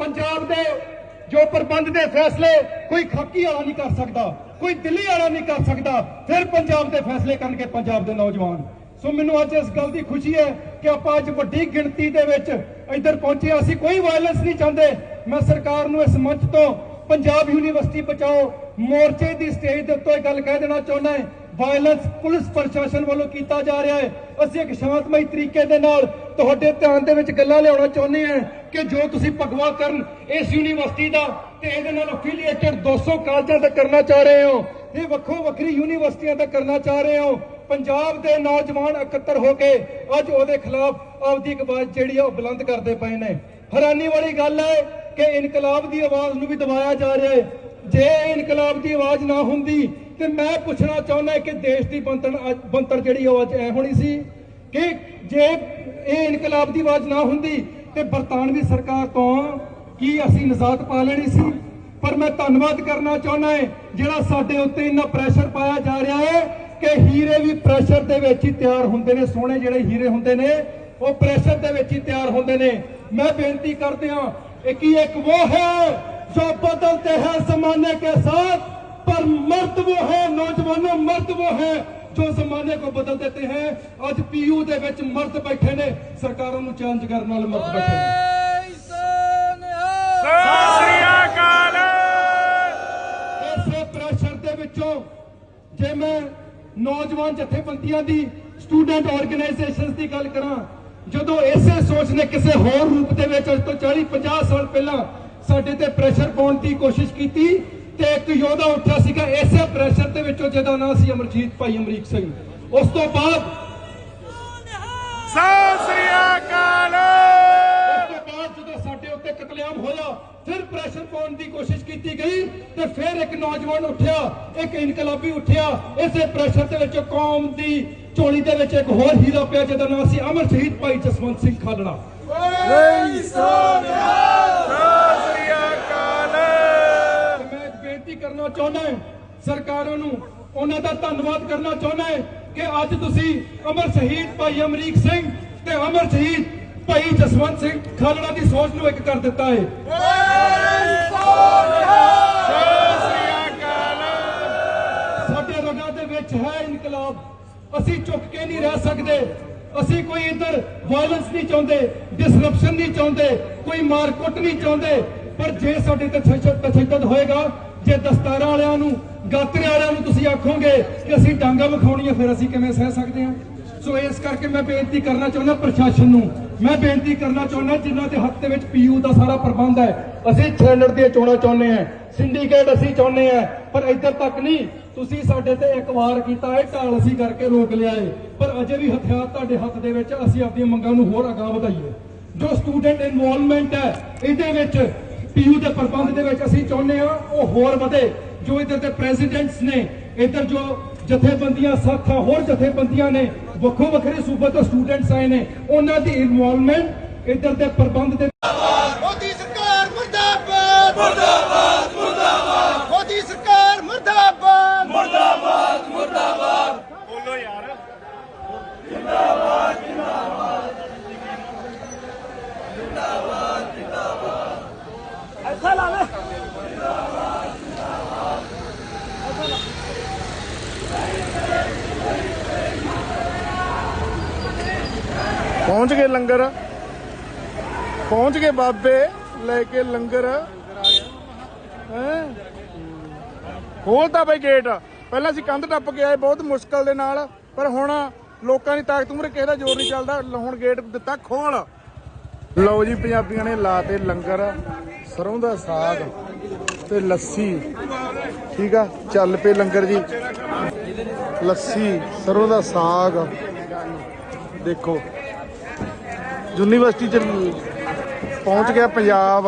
ਪੰਜਾਬ ਦੇ ਜੋ ਪ੍ਰਬੰਧ ਦੇ ਫੈਸਲੇ ਕੋਈ ਖਾਕੀ ਵਾਲਾ ਨਹੀਂ ਕਰ ਸਕਦਾ, ਕੋਈ ਦਿੱਲੀ ਵਾਲਾ ਨਹੀਂ ਕਰ ਸਕਦਾ, ਫਿਰ ਪੰਜਾਬ ਦੇ ਫੈਸਲੇ ਕਰਨਗੇ ਪੰਜਾਬ ਦੇ ਨੌਜਵਾਨ। ਸੋ ਮੈਨੂੰ ਅੱਜ ਇਸ ਗੱਲ ਦੀ ਖੁਸ਼ੀ ਹੈ ਕਿ ਆਪਾਂ ਅੱਜ ਵੱਡੀ ਗਿਣਤੀ ਦੇ ਵਿੱਚ ਇੱਧਰ ਪਹੁੰਚੇ ਅਸੀਂ ਕੋਈ ਵਾਇਲੈਂਸ ਨਹੀਂ ਚਾਹੁੰਦੇ। ਮੈਂ ਸਰਕਾਰ ਨੂੰ ਇਸ ਮੰਚ ਤੋਂ ਪੰਜਾਬ ਯੂਨੀਵਰਸਿਟੀ ਬਚਾਓ ਮੋਰਚੇ ਦੀ ਸਟੇਜ ਦੇ ਉੱਤੇ ਇਹ ਗੱਲ ਕਹਿ ਦੇਣਾ ਚਾਹੁੰਦਾ ਹਾਂ ਵਾਇਲੈਂਸ ਪੁਲਿਸ ਪ੍ਰਸ਼ਾਸਨ ਵੱਲੋਂ ਕੀਤਾ ਜਾ ਰਿਹਾ ਹੈ। ਅਸੀਂ ਇੱਕ ਸ਼ਾਂਤਮਈ ਤਰੀਕੇ ਦੇ ਨਾਲ ਤੁਹਾਡੇ ਧਿਆਨ ਦੇ ਵਿੱਚ ਗੱਲਾਂ ਲਿਆਉਣਾ ਚਾਹੁੰਦੇ ਹਾਂ ਕਿ ਜੋ ਤੁਸੀਂ ਭਗਵਾ ਕਰਨ ਇਸ ਯੂਨੀਵਰਸਿਟੀ ਦਾ ਤੇ ਇਹਦੇ ਨਾਲ ਅਫੀਲੀਏਟਡ 200 ਕਾਲਜਾਂ ਦਾ ਕਰਨਾ ਚਾਹ ਰਹੇ ਹੋ, ਇਹ ਵੱਖੋ ਵੱਖਰੀ ਯੂਨੀਵਰਸਿਟੀਆਂ ਦਾ ਕਰਨਾ ਚਾਹ ਰਹੇ ਹੋ। ਪੰਜਾਬ ਦੇ ਨੌਜਵਾਨ ਇਕੱਤਰ ਹੋ ਕੇ ਅੱਜ ਉਹਦੇ ਖਿਲਾਫ ਆਪਦੀ ਆਵਾਜ਼ ਜਿਹੜੀ ਆ ਉਹ ਬੁਲੰਦ ਕਰਦੇ ਪਏ ਨੇ। ਹੈਰਾਨੀ ਵਾਲੀ ਗੱਲ ਹੈ ਕਿ ਇਨਕਲਾਬ ਦੀ ਆਵਾਜ਼ ਨੂੰ ਵੀ ਦਬਾਇਆ ਜਾ ਰਿਹਾ ਹੈ। ਜੇ ਇਨਕਲਾਬ ਦੀ ਆਵਾਜ਼ ਨਾ ਹੁੰਦੀ ਤੇ ਮੈਂ ਪੁੱਛਣਾ ਚਾਹੁੰਦਾ ਕਿ ਦੇਸ਼ ਦੀ ਬੰਤਨ ਬੰਤਰ ਜਿਹੜੀ ਉਹ ਅੱਜ ਐ ਹੋਣੀ ਸੀ ਕਿ ਜੇ ਇਹ ਇਨਕਲਾਬ ਦੀ ਆਵਾਜ਼ ਨਾ ਹੁੰਦੀ ਤੇ ਬਰਤਾਨਵੀ ਸਰਕਾਰ ਤੋਂ ਕੀ ਅਸੀਂ ਨਜ਼ਾਤ ਪਾ ਲੈਣੀ ਸੀ? ਪਰ ਮੈਂ ਧੰਨਵਾਦ ਕਰਨਾ ਚਾਹੁੰਦਾ ਹਾਂ ਜਿਹੜਾ ਸਾਡੇ ਉੱਤੇ ਇੰਨਾ ਪ੍ਰੈਸ਼ਰ ਪਾਇਆ ਜਾ ਰਿਹਾ ਹੈ ਕਿ ਹੀਰੇ ਵੀ ਪ੍ਰੈਸ਼ਰ ਦੇ ਵਿੱਚ ਹੀ ਤਿਆਰ ਹੁੰਦੇ ਨੇ, ਸੋਹਣੇ ਜਿਹੜੇ ਹੀਰੇ ਹੁੰਦੇ ਨੇ, ਉਹ ਪ੍ਰੈਸ਼ਰ ਦੇ ਵਿੱਚ ਹੀ ਤਿਆਰ ਹੁੰਦੇ ਨੇ। ਮੈਂ ਬੇਨਤੀ ਕਰਦੇ ਹਾਂ ਇਹ ਇੱਕ ਉਹ ਹੈ ਜੋ ਬਦਲਤੇ ਹੈ ਜ਼ਮਾਨੇ ਕੇ ਸਾਥ पर मर्द वो है नौजवानों मर्द वो है ਜੋ ਜ਼ਮਾਨੇ ਕੋ ਬਦਲ ਦਿੱਤੇ ਹੈ ਅੱਜ ਪੀਯੂ ਦੇ ਵਿੱਚ ਮਰਦ ਬੈਠੇ ਨੇ ਸਰਕਾਰਾਂ ਨੂੰ ਚੈਲੰਜ ਕਰਨ ਵਾਲੇ ਮਰਦ ਬੈਠੇ ਨੇ ਸਤਿ ਸ੍ਰੀ ਅਕਾਲ ਇਸੇ ਪ੍ਰੈਸ਼ਰ ਦੇ ਵਿੱਚੋਂ ਜੇ ਮੈਂ ਨੌਜਵਾਨ ਜਥੇਬੰਦੀਆਂ ਦੀ ਸਟੂਡੈਂਟ ਆਰਗੇਨਾਈਜੇਸ਼ਨਸ ਦੀ ਗੱਲ ਕਰਾਂ ਜਦੋਂ ਇਸੇ ਸੋਚ ਨੇ ਕਿਸੇ ਹੋਰ ਰੂਪ ਦੇ ਵਿੱਚ ਅੱਜ ਤੋਂ 40 50 ਸਾਲ ਪਹਿਲਾਂ ਸਾਡੇ ਤੇ ਪ੍ਰੈਸ਼ਰ ਪਾਉਣ ਦੀ ਕੋਸ਼ਿਸ਼ ਕੀਤੀ ਤੇ ਇੱਕ ਯੋਧਾ ਉੱਠਿਆ ਸੀਗਾ ਇਸੇ ਪ੍ਰੈਸ਼ਰ ਦੇ ਵਿੱਚੋਂ ਜਿਹਦਾ ਨਾਮ ਸੀ ਅਮਰਜੀਤ ਭਾਈ ਅਮਰੀਕ ਸਿੰਘ। ਉਸ ਤੋਂ ਬਾਅਦ ਸਤਿ ਸ੍ਰੀ ਅਕਾਲ! ਸਾਡੇ ਉੱਤੇ ਕਤਲੇਆਮ ਹੋਇਆ ਫਿਰ ਪ੍ਰੈਸ਼ਰ ਪਾਉਣ ਦੀ ਕੋਸ਼ਿਸ਼ ਕੀਤੀ ਗਈ ਤੇ ਫਿਰ ਇੱਕ ਨੌਜਵਾਨ ਉੱਠਿਆ ਇੱਕ ਇਨਕਲਾਬੀ ਉੱਠਿਆ। ਇਸੇ ਪ੍ਰੈਸ਼ਰ ਦੇ ਵਿੱਚ ਕੌਮ ਦੀ ਝੋਲੀ ਦੇ ਵਿੱਚ ਇੱਕ ਹੋਰ ਹੀਰਾ ਪਿਆ ਜਿਹਦਾ ਨਾਮ ਸੀ ਅਮਰ ਸ਼ਹੀਦ ਭਾਈ ਜਸਵੰਤ ਸਿੰਘ ਖਾਲੜਾ। ਸਤਿ ਸ੍ਰੀ ਕਰਨਾ ਚਾਹੁੰਦਾ ਹਾਂ। ਸਰਕਾਰਾਂ ਨੂੰ ਉਹਨਾਂ ਦਾ ਧੰਨਵਾਦ ਕਰਨਾ ਚਾਹੁੰਦਾ ਹਾਂ ਕਿ ਅੱਜ ਤੁਸੀਂ ਅਮਰ ਸ਼ਹੀਦ ਭਾਈ ਅਮਰੀਕ ਸਿੰਘ ਤੇ ਅਮਰ ਸ਼ਹੀਦ ਭਾਈ ਜਸਵੰਤ ਸਿੰਘ ਖਾਲੜਾ ਦੀ ਸੋਚ ਨੂੰ ਇੱਕ ਕਰ ਦਿੱਤਾ ਹੈ। ਸਾਡੇ ਰਗਾਂ ਦੇ ਵਿੱਚ ਹੈ ਇਨਕਲਾਬ। ਅਸੀਂ ਚੁੱਕ ਕੇ ਨਹੀਂ ਰਹਿ ਸਕਦੇ। ਅਸੀਂ ਕੋਈ ਇੱਧਰ ਵਾਇਲੈਂਸ ਨਹੀਂ ਚਾਹੁੰਦੇ ਡਿਸਰਪਸ਼ਨ ਨਹੀਂ ਚਾਹੁੰਦੇ, ਕੋਈ ਮਾਰਕੁੱਟ ਨਹੀਂ ਚਾਹੁੰਦੇ। ਪਰ ਜੇ ਸਾਡੇ ਤੇ ਤਸ਼ੱਦਦ ਹੋਏਗਾ ਜੇ ਦਸਤਾਰਾਂ ਵਾਲਿਆਂ ਨੂੰ ਗਾਤਰੇ ਵਾਲਿਆਂ ਨੂੰ ਤੁਸੀਂ ਆਖੋਗੇ ਕਿ ਅਸੀਂ ਡਾਂਗਾ ਵਿਖਾਉਣੀਆਂ ਫਿਰ ਅਸੀਂ ਕਿਵੇਂ ਸਹਿ ਸਕਦੇ ਹਾਂ? ਸੋ ਇਸ ਕਰਕੇ ਮੈਂ ਬੇਨਤੀ ਕਰਨਾ ਚਾਹੁੰਦਾ ਪ੍ਰਸ਼ਾਸਨ ਨੂੰ, ਮੈਂ ਬੇਨਤੀ ਕਰਨਾ ਚਾਹੁੰਦਾ ਜਿਨ੍ਹਾਂ ਦੇ ਹੱਥ ਦੇ ਵਿੱਚ ਪੀਯੂ ਦਾ ਸਾਰਾ ਪ੍ਰਬੰਧ ਹੈ, ਅਸੀਂ ਸੈਨੇਟ ਦੀਆਂ ਚੋਣਾਂ ਚਾਹੁੰਦੇ ਹਾਂ ਸਿੰਡੀਕੇਟ ਅਸੀਂ ਚਾਹੁੰਦੇ ਹਾਂ, ਪਰ ਇੱਧਰ ਤੱਕ ਨਹੀਂ, ਤੁਸੀਂ ਸਾਡੇ ਤੇ ਇੱਕ ਵਾਰ ਕੀਤਾ ਹੈ, ਢਾਲ ਅਸੀਂ ਕਰਕੇ ਰੋਕ ਲਿਆ ਏ ਪਰ ਅਜੇ ਵੀ ਹਥਿਆਰ ਤੁਹਾਡੇ ਹੱਥ ਦੇ ਵਿੱਚ, ਅਸੀਂ ਆਪਣੀਆਂ ਮੰਗਾਂ ਨੂੰ ਹੋਰ ਅਗਾਂਹ ਵਧਾਈਏ। ਜੋ ਸਟੂਡੈਂਟ ਇਨਵੋਲਵਮੈਂਟ ਹੈ, ਇਹਦੇ ਵਿੱਚ ਪੀਯੂ ਦੇ ਪ੍ਰਬੰਧ ਦੇ ਵਿੱਚ ਅਸੀਂ ਚਾਹੁੰਦੇ ਹਾਂ ਉਹ ਹੋਰ ਵਧੇ, ਜੋ ਇੱਧਰ ਦੇ ਪ੍ਰੈਜ਼ੀਡੈਂਟਸ ਨੇ, ਇੱਧਰ ਜੋ ਜਥੇਬੰਦੀਆਂ, ਸਾਥਾਂ ਹੋਰ ਜਥੇਬੰਦੀਆਂ ਨੇ, ਵੱਖੋ ਵੱਖਰੇ ਸੂਬੇ ਤੋਂ ਸਟੂਡੈਂਟਸ ਆਏ ਨੇ, ਉਹਨਾਂ ਦੀ ਇਨਵੋਲਵਮੈਂਟ ਇੱਧਰ ਦੇ ਪ੍ਰਬੰਧ ਦੇ ਮੋਦੀ ਸਰਕਾਰ ਮੁਰਦਾਬਾਦ! ਮੁਰਦਾਬਾਦ ਮੋਦੀ ਸਰਕਾਰ ਮੁਰਦਾਬਾਦ ਬੋਲੋ ਯਾਰ ਪਹੁੰਚ ਗਏ ਲੰਗਰ। ਪਹੁੰਚ ਗਏ ਬਾਬੇ, ਲੈ ਕੇ ਲੰਗਰ। ਖੋਲਤਾ ਬਈ ਗੇਟ ਪਹਿਲਾਂ ਅਸੀਂ ਕੰਧ ਟੱਪ ਕੇ ਆਏ, ਬਹੁਤ ਮੁਸ਼ਕਲ ਦੇ ਨਾਲ, ਪਰ ਹੁਣ ਲੋਕਾਂ ਦੀ ਤਾਕਤ ਮੂਰੇ ਕਿਸੇ ਦਾ ਜ਼ੋਰ ਨਹੀਂ ਚੱਲਦਾ। ਹੁਣ ਗੇਟ ਦਿੱਤਾ ਖੋਲ। ਲਓ ਜੀ, ਪੰਜਾਬੀਆਂ ਨੇ ਲਾਤੇ ਲੰਗਰ, ਸਰੋਂ ਦਾ ਸਾਗ ਤੇ ਲੱਸੀ। ਠੀਕ ਆ, ਚੱਲ ਪਏ ਲੰਗਰ ਜੀ। ਲੱਸੀ, ਸਰੋਂ ਦਾ ਸਾਗ। ਦੇਖੋ। ਯੂਨੀਵਰਸਿਟੀ ਚ ਪਹੁੰਚ ਗਿਆ ਪੰਜਾਬ।